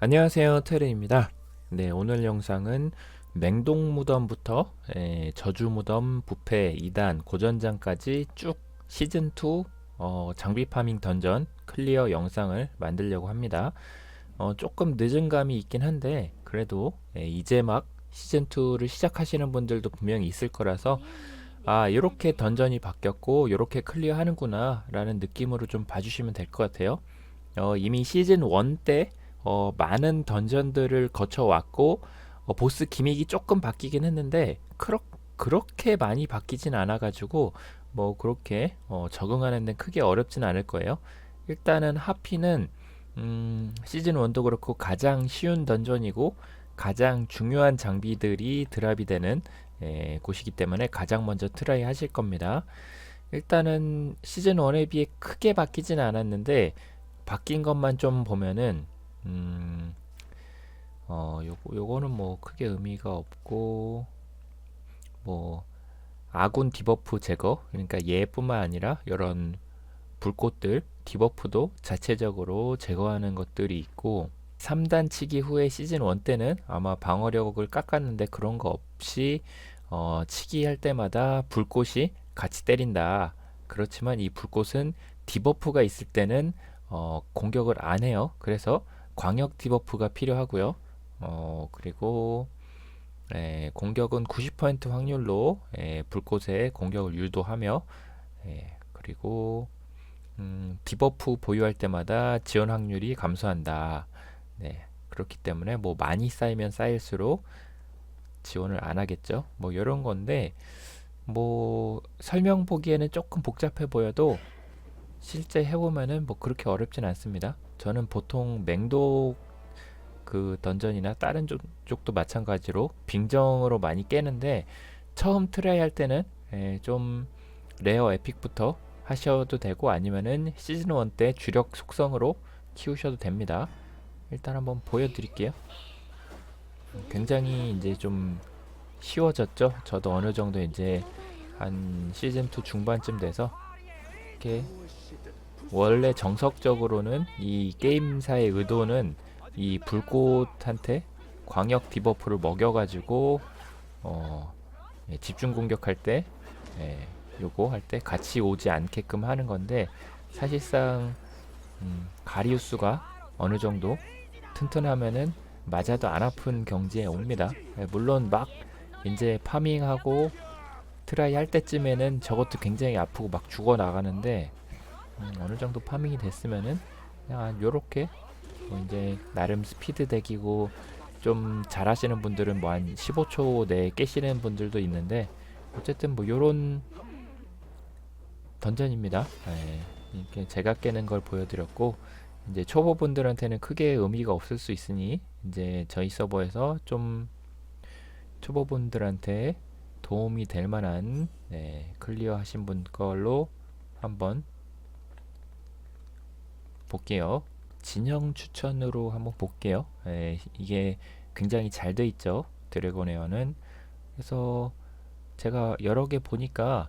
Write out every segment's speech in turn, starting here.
안녕하세요 테레입니다. 네 오늘 영상은 맹동 무덤부터 에, 저주 무덤 부패 2단 고전장까지 쭉 시즌2 어, 장비 파밍 던전 클리어 영상을 만들려고 합니다. 어, 조금 늦은 감이 있긴 한데 그래도 에, 이제 막 시즌2를 시작하시는 분들도 분명히 있을 거라서 아 이렇게 던전이 바뀌었고 이렇게 클리어 하는구나 라는 느낌으로 좀 봐주시면 될 것 같아요. 어, 이미 시즌 1 때 어, 많은 던전들을 거쳐왔고 어, 보스 기믹이 조금 바뀌긴 했는데 그렇, 그렇게 많이 바뀌진 않아가지고 뭐 그렇게 어, 적응하는 데 크게 어렵진 않을 거예요. 일단은 하피는 음, 시즌 1도 그렇고 가장 쉬운 던전이고 가장 중요한 장비들이 드랍이 되는 에, 곳이기 때문에 가장 먼저 트라이 하실 겁니다. 일단은 시즌 1에 비해 크게 바뀌진 않았는데 바뀐 것만 좀 보면은 음, 어, 요거, 요거는 뭐 크게 의미가 없고, 뭐, 아군 디버프 제거, 그러니까 얘뿐만 아니라 이런 불꽃들, 디버프도 자체적으로 제거하는 것들이 있고, 3단 치기 후에 시즌 1 때는 아마 방어력을 깎았는데 그런 거 없이, 어, 치기 할 때마다 불꽃이 같이 때린다. 그렇지만 이 불꽃은 디버프가 있을 때는 어, 공격을 안 해요. 그래서 광역 디버프가 필요하고요. 어, 그리고 에, 공격은 90% 확률로 에, 불꽃에 공격을 유도하며 에, 그리고 음, 디버프 보유할 때마다 지원 확률이 감소한다. 네, 그렇기 때문에 뭐 많이 쌓이면 쌓일수록 지원을 안 하겠죠. 뭐 이런 건데 뭐 설명 보기에는 조금 복잡해 보여도 실제 해보면은 뭐 그렇게 어렵진 않습니다. 저는 보통 맹독 그 던전이나 다른 쪽, 쪽도 마찬가지로 빙정으로 많이 깨는데 처음 트라이 할 때는 에, 좀 레어 에픽부터 하셔도 되고 아니면은 시즌 1 때 주력 속성으로 키우셔도 됩니다. 일단 한번 보여드릴게요. 굉장히 이제 좀 쉬워졌죠. 저도 어느 정도 이제 한 시즌 2 중반쯤 돼서 이렇게 원래 정석적으로는 이 게임사의 의도는 이 불꽃한테 광역 디버프를 먹여가지고 어, 예, 집중 공격할 때 예, 요거 할 때 같이 오지 않게끔 하는 건데 사실상 음, 가리우스가 어느 정도 튼튼하면은 맞아도 안 아픈 경지에 옵니다. 예, 물론 막 이제 파밍하고 트라이 할 때쯤에는 저것도 굉장히 아프고 막 죽어 나가는데 음, 어느 정도 파밍이 됐으면은 그냥 요렇게 뭐 이제 나름 스피드 덱이고 좀 잘하시는 분들은 뭐 한 15초 내에 깨시는 분들도 있는데 어쨌든 뭐 요런 던전입니다. 예, 이렇게 제가 깨는 걸 보여드렸고 이제 초보분들한테는 크게 의미가 없을 수 있으니 이제 저희 서버에서 좀 초보분들한테 도움이 될 만한 네, 클리어 하신 분 걸로 한번 볼게요. 진영 추천으로 한번 볼게요. 예, 이게 굉장히 잘 돼 있죠. 드래곤 에어는. 그래서 제가 여러 개 보니까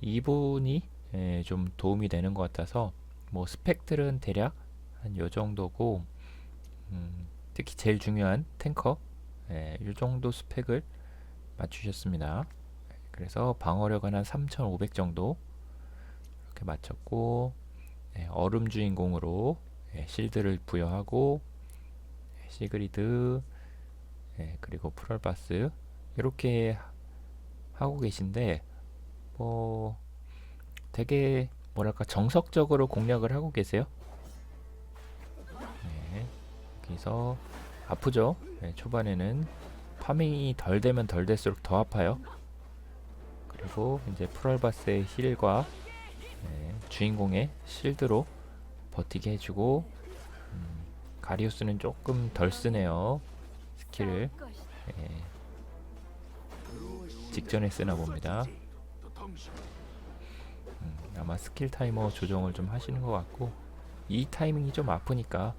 이분이 예, 좀 도움이 되는 것 같아서 뭐 스펙들은 대략 한 요 정도고 음, 특히 제일 중요한 탱커 예, 요 정도 스펙을 맞추셨습니다. 그래서 방어력은 한 3,500 정도 이렇게 맞췄고 네, 얼음 주인공으로 네, 실드를 부여하고 네, 시그리드 네, 그리고 프럴바스 이렇게 하고 계신데 뭐 되게 뭐랄까 정석적으로 공략을 하고 계세요. 네, 여기서 아프죠. 네, 초반에는 파밍이 덜 되면 덜 될수록 더 아파요. 그리고 이제 프럴바스의 힐과 네, 주인공의 실드로 버티게 해주고 음, 가리우스는 조금 덜 쓰네요 스킬을. 네, 직전에 쓰나 봅니다. 음, 아마 스킬 타이머 조정을 좀 하시는 것 같고 이 타이밍이 좀 아프니까.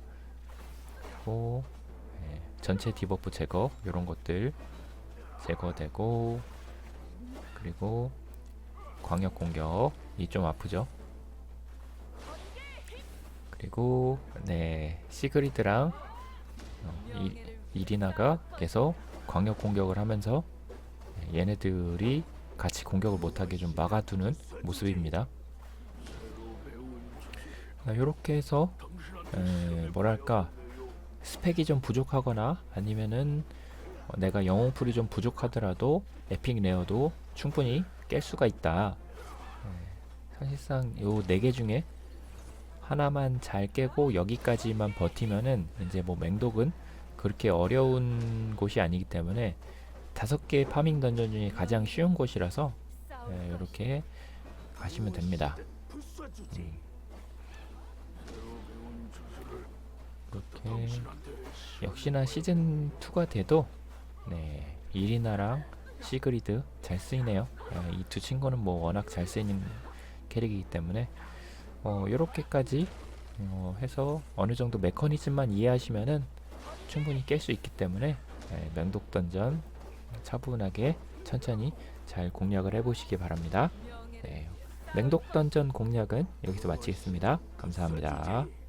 그리고 네, 전체 디버프 제거 이런 것들 제거되고 그리고 광역 공격 이 좀 아프죠. 그리고 네 시그리드랑 어, 이리나가 계속 광역 공격을 하면서 얘네들이 같이 공격을 못하게 좀 막아두는 모습입니다. 이렇게 해서 에, 뭐랄까 스펙이 좀 부족하거나 아니면은 어, 내가 영웅풀이 좀 부족하더라도 에픽 레어도 충분히 깰 수가 있다. 에, 사실상 요 네 개 중에 하나만 잘 깨고 여기까지만 버티면은 이제 뭐 맹독은 그렇게 어려운 곳이 아니기 때문에 다섯 개 파밍 던전 중에 가장 쉬운 곳이라서 예, 이렇게 가시면 됩니다. 음. 이렇게 역시나 시즌 2가 돼도 네 이리나랑 시그리드 잘 쓰이네요. 이두 친구는 뭐 워낙 잘 쓰이는 캐릭이기 때문에 어, 이렇게까지 어, 해서 어느 정도 메커니즘만 이해하시면은 충분히 깰 수 있기 때문에 예, 맹독 던전 차분하게 천천히 잘 공략을 해보시기 바랍니다. 네, 맹독 던전 공략은 여기서 마치겠습니다. 감사합니다.